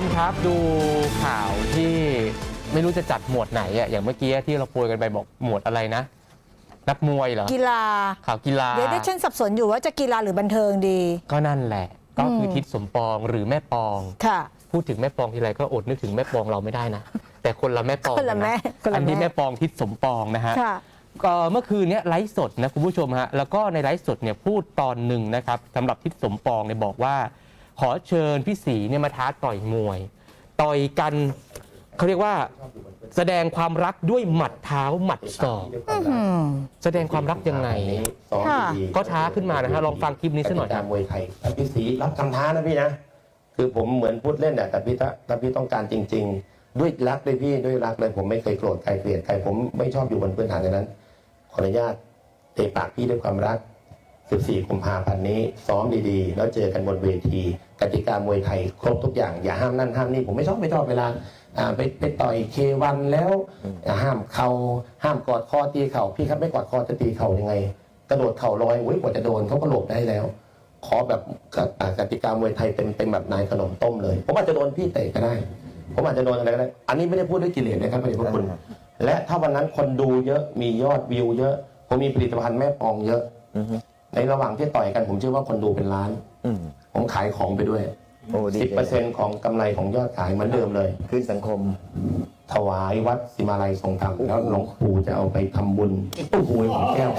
มครับดูข่าวที่ไม่รู้จะจัดหมวดไหนอะอย่างเมื่อกี้ที่เราโปรยกันไปบอกหมวดอะไรนะ นักมวยเหรอ กีฬา ข่าวกีฬา เดี๋ยวได้ฉันสับสนอยู่ว่าจะกีฬาหรือบันเทิงดี ก็นั่นแหละ ก็คือทิศสมปองหรือแม่ปอง ค่ะ พูดถึงแม่ปองทีไรก็อดนึกถึงแม่ปองเราไม่ได้นะ แต่คนละแม่ปองคนละแม่นะคนละแม่ อันที่แม่ปองทิศสมปองนะฮะ ค่ะ ก็เมื่อคืนเนี้ยไลฟ์สดนะคุณผู้ชมฮะแล้วก็ในไลฟ์สดเนี่ยพูดตอนหนึ่งนะครับสำหรับทิศสมปองเนี่ยบอกว่า ขอเชิญพี่สีเนี่ยมาท้าต่อยมวย ต่อยกันเขาเรียกว่าแสดงความรักด้วยหมัดเท้าหมัดศอกอืมแสดงความรักยังไงซ้อมค่ะดีๆก็ท้าขึ้นมานะฮะลองฟังคลิปนี้สักหน่อยกคติรับกามวยไทยแต่พี่สีรับคำท้านะพี่นะ คือผมเหมือนพูดเล่นน่ะแต่พี่ถ้าถ้าพี่ต้องการจริง ๆ ด้วยรักเลยพี่ด้วยรักเลยผมไม่เคยโกรธใครเกลียดใครผมไม่ชอบอยู่บนพื้นฐานอย่างนั้น ขออนุญาตเตะปากพี่ด้วยความรัก 14กุมภาพันธ์นี้ ซ้อมดีๆ แล้วเจอกันบนเวที กติกามวยไทยครบทุกอย่าง อย่าห้ามนั่นห้ามนี่ ผมไม่ชอบไม่ชอบเวลาอ่าไปไปต่อยเควันแล้วอ่าห้ามเขาห้ามกอดคอตีเข่าพี่ครับไม่กอดคอจะตีเข่ายังไง กระโดดเข่าลอยโอ้ยกว่าจะโดนเขาก็หลบได้แล้ว ขอแบบกติอ่ากติกามวยไทยเป็นเป็นแบบนายขนมต้มเลยผมอาจจะโดนพี่เตะก็ได้ ผมอาจจะโดนอะไรก็ได้อันนี้ไม่ได้พูดด้วยกิเลสนะครับพระเดชพระคุณ และถ้าวันนั้นคนดูเยอะมียอดวิวเยอะ ผมมีผลิตภัณฑ์แม่ปองเยอะ อือฮึ ในระหว่างที่ต่อยกันผมเชื่อว่าคนดูเป็นล้านอืมผมขายของไปด้วยโอ้ดีสิบเปอร์เซ็นต์ของกำไรของยอดขายเหมือนเดิมเลย ขึ้นสังคม ถวายวัดสิมาลัยทรงธรรมแล้วหลวงปู่จะเอาไปทำบุญโอ้โหของแก้ว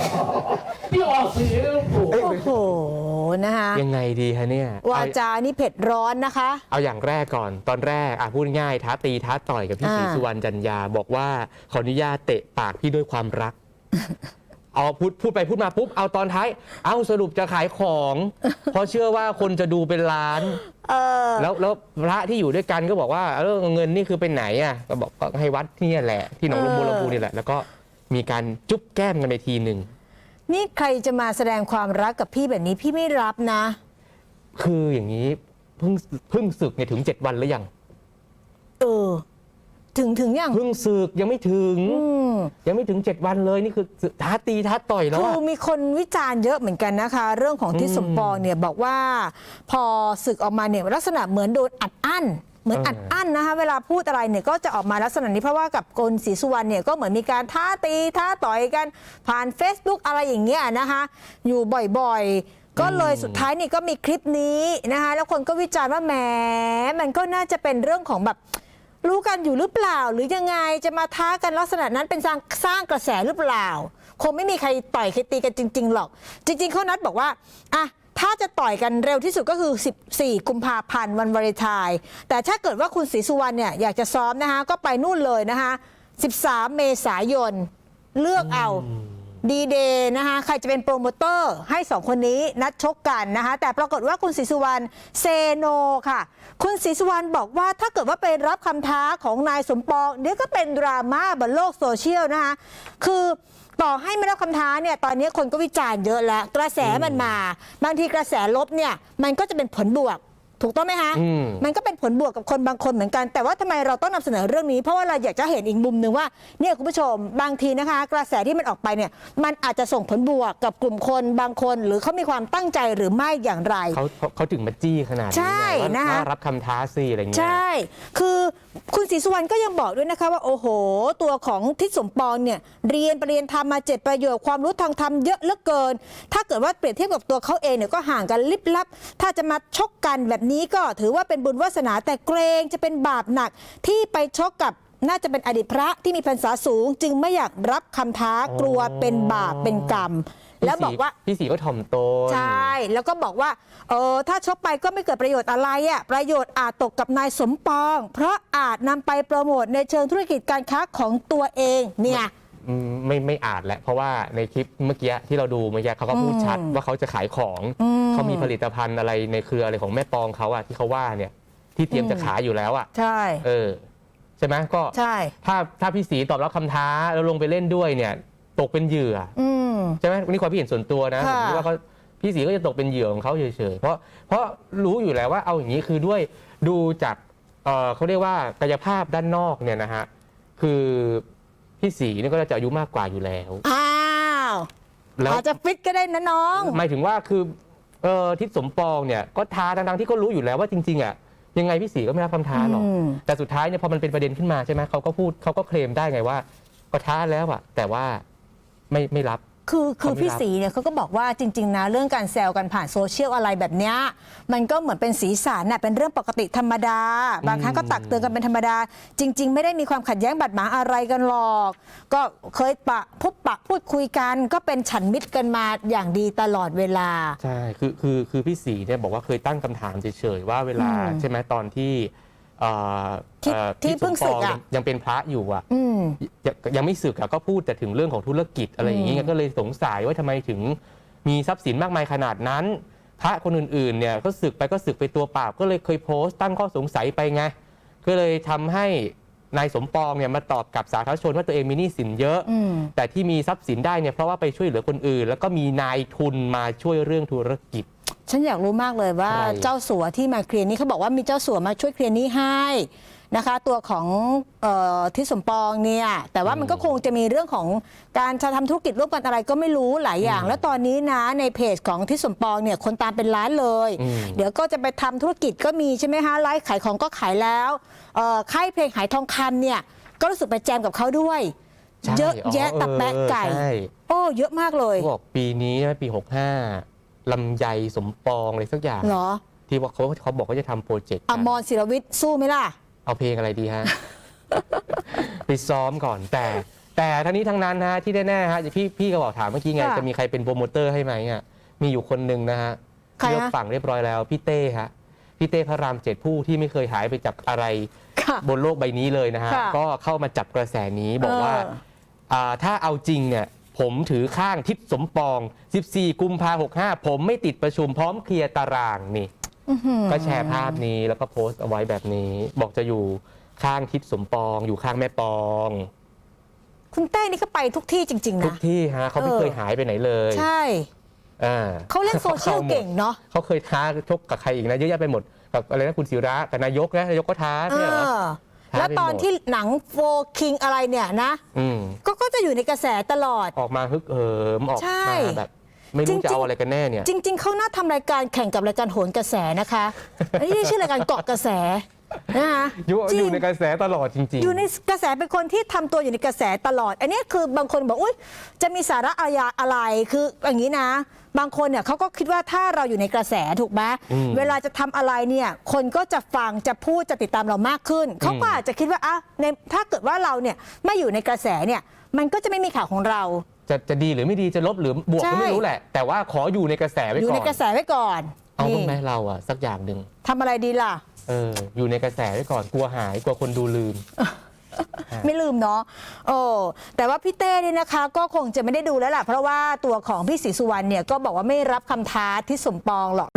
โอ้โหนะคะยังไงดีฮะเนี่ยวาเอาจานี่เผ็ดร้อนนะคะ เอาอย่างแรกก่อน ตอนแรกอะพูดง่ายท้าตีท้าต่อยกับพี่อ่า ศรีสุวรรณจันยาบอกว่าขออนุญาตเตะปากพี่ด้วยความรัก เอาพูดพูดไปพูดมาปุ๊บเอาตอนท้าย เอาสรุปจะขายของ เพราะเชื่อว่าคนจะดูเป็นล้าน เออ แล้วแล้วพระที่อยู่ด้วยกันก็บอกว่าเออเงินนี่คือเป็นไหนอะก็บอกก็ให้วัดที่เนี่ยแหละ ที่หนองลมบัวลำพูนี่แหละ แล้วก็มีการจุ๊บแก้มกันไปทีหนึ่งนี่ใครจะมาแสดงความรักกับพี่แบบนี้พี่ไม่รับนะ คืออย่างนี้เพิ่งเพิ่งศึกเนี่ยถึง7วันหรือยังเออ ถึงถึงยังเพิ่งศึกยังไม่ถึง อืม ยังไม่ถึง 7 วันเลยนี่คือท้าตีท้าต่อยแล้วคืออะมีคนวิจารณ์เยอะเหมือนกันนะคะ เรื่องของทิศสมปองเนี่ยบอกว่า พอศึกออกมาเนี่ยลักษณะเหมือนโดนอัดอั้นเหมือนอัดอั้นนะคะเวลาพูดอะไรเนี่ยก็จะออกมาลักษณะนี้เพราะว่ากับกลศรีสุวรรณเนี่ยก็เหมือนมีการท้าตีท้าต่อยกันผ่าน Facebook อะไรอย่างเงี้ยนะคะอยู่บ่อยๆ ก็เลยสุดท้ายนี่ก็มีคลิปนี้นะคะแล้วคนก็วิจารณ์ว่าแหมมันก็น่าจะเป็นเรื่องของแบบ รู้กันอยู่หรือเปล่า หรือยังไงจะมาท้ากันลักษณะนั้นเป็นสร้างสร้างกระแสหรือเปล่า คงไม่มีใครต่อยใครตีกันจริง ๆ หรอก จริง ๆเขานัดบอกว่าอะถ้าจะต่อยกันเร็วที่สุดก็คือ 14 กุมภาพันธ์วันวาเลนไทน์แต่ถ้าเกิดว่าคุณศรีสุวรรณเนี่ยอยากจะซ้อมนะคะก็ไปนู่นเลยนะคะ 13 เมษายน เลือกเอา ดีเดย์นะคะใครจะเป็นโปรโมเตอร์ให้สองคนนี้นัดชกกันนะคะแต่ปรากฏว่าคุณศรีสุวรรณเซโนค่ะ คุณศรีสุวรรณบอกว่าถ้าเกิดว่าไปรับคำท้าของนายสมปองเดี๋ยวก็เป็นดราม่าบนโลกโซเชียลนะคะคือต่อให้ไม่รับคำท้าเนี่ยตอนนี้คนก็วิจารณ์เยอะแล้ว กระแสมันมา บางทีกระแสลบเนี่ยมันก็จะเป็นผลบวก ถูกต้องไหมคะอืม มันก็เป็นผลบวกกับคนบางคนเหมือนกัน แต่ว่าทำไมเราต้องนำเสนอเรื่องนี้ เพราะว่าเราอยากจะเห็นอีกมุมหนึ่งว่าเนี่ยคุณผู้ชมบางทีนะคะ กระแสที่มันออกไปเนี่ยมันอาจจะส่งผลบวกกับกลุ่มคนบางคน หรือเขามีความตั้งใจหรือไม่อย่างไร เขาเขาเขาถึงมาจี้ขนาดนี้ใช่ไงว่านะคะ ว่ารับคำท้าสิอะไรเงี้ย ใช่ คือคุณศรีสุวรรณก็ยังบอกด้วยนะคะว่า โอ้โห ตัวของทิศสมปองเนี่ยเรียนปรริญญาธรรมมาเจ็ดประโยชน์ความรู้ทางธรรมเยอะเหลือเกิน ถ้าเกิดว่าเปรียบเทียบกับตัวเขาเองเนี่ยก็ห่างกันลิบลับ ถ้าจะมาชกกันแบบนี้ก็ถือว่าเป็นบุญวาสนาแต่เกรงจะเป็นบาปหนักที่ไปชกกับน่าจะเป็นอดีตพระที่มีพรรษาสูง จึงไม่อยากรับคำท้ากลัวเป็นบาปเป็นกรรม แล้วบอกว่าพี่สีก็ถ่อมตนใช่ แล้วก็บอกว่าเออถ้าชกไปก็ไม่เกิดประโยชน์อะไรอะ่ะประโยชน์อาจตกกับนายสมปอง เพราะอาจนำไปโปรโมทในเชิงธุรกิจการค้าของตัวเองเนี่ย อืมไม่ไม่อาจแหละเพราะว่าในคลิปเมื่อกี้ที่เราดูเมื่อกี้เขาก็พูดชัดว่าเขาจะขายของอืม เขามีผลิตภัณฑ์อะไรในเครืออะไรของแม่ปองเขาอะที่เขาว่าเนี่ยที่เตรียมจะขายอยู่แล้วอะใช่ เออ ใช่ไหมก็ใช่ ถ้าถ้าพี่สีตอบรับคำท้าแล้วลงไปเล่นด้วยเนี่ย ตกเป็นเหยื่อ อืม ใช่ไหมนี่ความคิดเห็นส่วนตัวนะผมค่ะคิดว่าเขาพี่สีก็จะตกเป็นเหยื่อของเขาเฉยๆเพราะเพราะรู้อยู่แล้วว่าเอาอย่างนี้คือด้วยดูจากเอ่อเขาเรียกว่ากายภาพด้านนอกเนี่ยนะฮะคือ พี่สีนี่ก็จะอายุมากกว่าอยู่แล้ว อ้าวแล้วอาจจะฟิตก็ได้นะน้อง หมายถึงว่าคือเออทิศสมปองเนี่ยก็ท้าทั้งๆที่ก็รู้อยู่แล้วว่าจริงๆอะยังไงพี่สีก็ไม่รับคำท้าหรอก อืม แต่สุดท้ายเนี่ยพอมันเป็นประเด็นขึ้นมาใช่ไหมเขาก็พูดเขาก็เคลมได้ไงว่า ก็ท้าแล้วอะแต่ว่าไม่ไม่รับ คือคือเขาไม่พี่รับสีเนี่ยเขาก็บอกว่าจริง ๆ นะเรื่องการแซวกันผ่านโซเชียลอะไรแบบเนี้ยมันก็เหมือนเป็นสีสันน่ะเป็นเรื่องปกติธรรมดา บางครั้งก็ตักเตือนกันเป็นธรรมดา จริง ๆ ไม่ได้มีความขัดแย้งบาดหมางอะไรกันหรอก ก็เคยปะพบปะพูดคุยกัน ก็เป็นฉันมิตรกันมาอย่างดีตลอดเวลา ใช่คือคือคือพี่สีเนี่ยบอกว่าเคยตั้งคำถามเฉยๆว่าเวลาอืมใช่ไหมตอนที่เอ่อ ที่เอ่อที่พี่เพิ่งสมปศึกอะยังยังเป็นพระอยู่อะอืมยังยังไม่สึกอะก็พูดแต่ถึงเรื่องของธุรกิจอะไรอย่างนี้อืมไงก็เลยสงสัยว่าทำไมถึงมีทรัพย์สินมากมายขนาดนั้น พระคนอื่นๆเนี่ยก็สึกไปก็สึกไปตัวเปล่าก็เลยเคยโพสต์ตั้งข้อสงสัยไปไง ก็เลยทำให้นายสมปองเนี่ยมาตอบกับสาธารณชนว่าตัวเองมีหนี้สินเยอะอืมแต่ที่มีทรัพย์สินได้เนี่ยเพราะว่าไปช่วยเหลือคนอื่น แล้วก็มีนายทุนมาช่วยเรื่องธุรกิจ ฉันอยากรู้มากเลยว่าใช่เจ้าสัวที่มาเคลียร์นี้เขาบอกว่ามีเจ้าสัวมาช่วยเคลียร์หนี้ให้นะคะ ตัวของเออที่สมปองเนี่ย แต่ว่ามันก็คงจะมีเรื่องของการจะทำธุรกิจร่วมกันอะไรก็ไม่รู้หลายอย่าง แล้วตอนนี้นะในเพจของที่สมปองเนี่ยคนตามเป็นล้านเลยอืมเดี๋ยวก็จะไปทำธุรกิจก็มีใช่ไหมคะไลฟ์ขายของก็ขายแล้วเอ่อค่ายเพลงหายทองคำเนี่ยก็รู้สึกไปแจมกับเขาด้วย ใช่เยอะแยะอ๋อตะแปะไก่เออใช่โอ้เยอะมากเลย เขาบอกปีนี้นะปี 65 ลำไยสมปองอะไรสักอย่าง เหรอที่ว่าเขาเขาบอกว่าจะทำโปรเจกต์อมรศิรวิทย์สู้ไหมล่ะ เอาเพลงอะไรดีฮะ ไปซ้อมก่อนแต่ แต่ทั้งนี้ทั้งนั้นนะฮะที่แน่ๆฮะพี่พี่ก็บอกถามเมื่อกี้ไงค่ะจะมีใครเป็นโปรโมเตอร์ให้ไหมอะมีอยู่คนหนึ่งนะฮะใครฮะ เลือกฝั่งเรียบร้อยแล้วพี่เต้ฮะพี่เต้พระรามเจ็ดผู้ที่ไม่เคยหายไปจากอะไร ค่ะ บนโลกใบนี้เลยนะฮะ ค่ะก็เข้ามาจับกระแสนี้บอกว่าเอออ่าถ้าเอาจริงเนี่ย ผมถือข้างทิศสมปอง 14 กุมภา65 ผมไม่ติดประชุมพร้อมเคลียร์ตารางนี่ อื้อหือก็แชร์ภาพนี้แล้วก็โพสต์เอาไว้แบบนี้ บอกจะอยู่ข้างทิศสมปอง อยู่ข้างแม่ปอง คุณเต้นี่ก็ไปทุกที่จริง ๆ ทุกนะ ที่ฮะเขาไม่เออ เคยหายไปไหนเลยใช่ อ่า เขาเล่นโซเชียลเก่งเนาะ เขาเคยท้าชกกับใครอีกนะเยอะแยะไปหมดกับอะไรนะคุณศิระกับนายกนะนายกก็ท้าเอเนี่ยเหรออท้า แล้วไปหมดตอนที่หนังโฟคิงอะไรเนี่ยนะ อืมก็ก็จะอยู่ในกระแสตลอด ออกมาฮึกเหิมออกใช่ มาแบบ ไม่รู้จริงๆจะเอาอะไรกันแน่เนี่ย จริง ๆ เขาน่าทำรายการแข่งกับรายการโหนกระแสนะคะอันนี้ชื่อรายการเกาะกระแสนะคะอยู่จริง อยู่ในกระแสตลอดจริง อยู่ในกระแสเป็นคนที่ทำตัวอยู่ในกระแสตลอด อันนี้คือบางคนบอกอุ้ยจะมีสาระอะไรอะไรคืออย่างนี้นะ บางคนเนี่ยเขาก็คิดว่าถ้าเราอยู่ในกระแสถูกไหมอืม เวลาจะทำอะไรเนี่ยคนก็จะฟังจะพูดจะติดตามเรามากขึ้นเขาก็อาจจะคิดว่าอะในถ้าเกิดว่าเราเนี่ยไม่อยู่ในกระแสเนี่ยมันก็จะไม่มีข่าวของเราๆ จะจะดีหรือไม่ดีจะลบหรือบวกใช่ก็ไม่รู้แหละ แต่ว่าขออยู่ในกระแสไว้อยู่ก่ในอนกระแสไว้ก่อน เอาบ้างไหมนี่เราอะสักอย่างหนึ่งทำอะไรดีล่ะ เออ อยู่ในกระแสไว้ก่อนกลัวหายกลัวคนดูลืมไม่ลืมเนาะโอ้แต่ว่าพี่เต้เนี่ยนะคะ ก็คงจะไม่ได้ดูแล้วล่ะ เพราะว่าตัวของพี่ศรีสุวรรณเนี่ยก็บอกว่าไม่รับคำท้าที่สมปองหรอก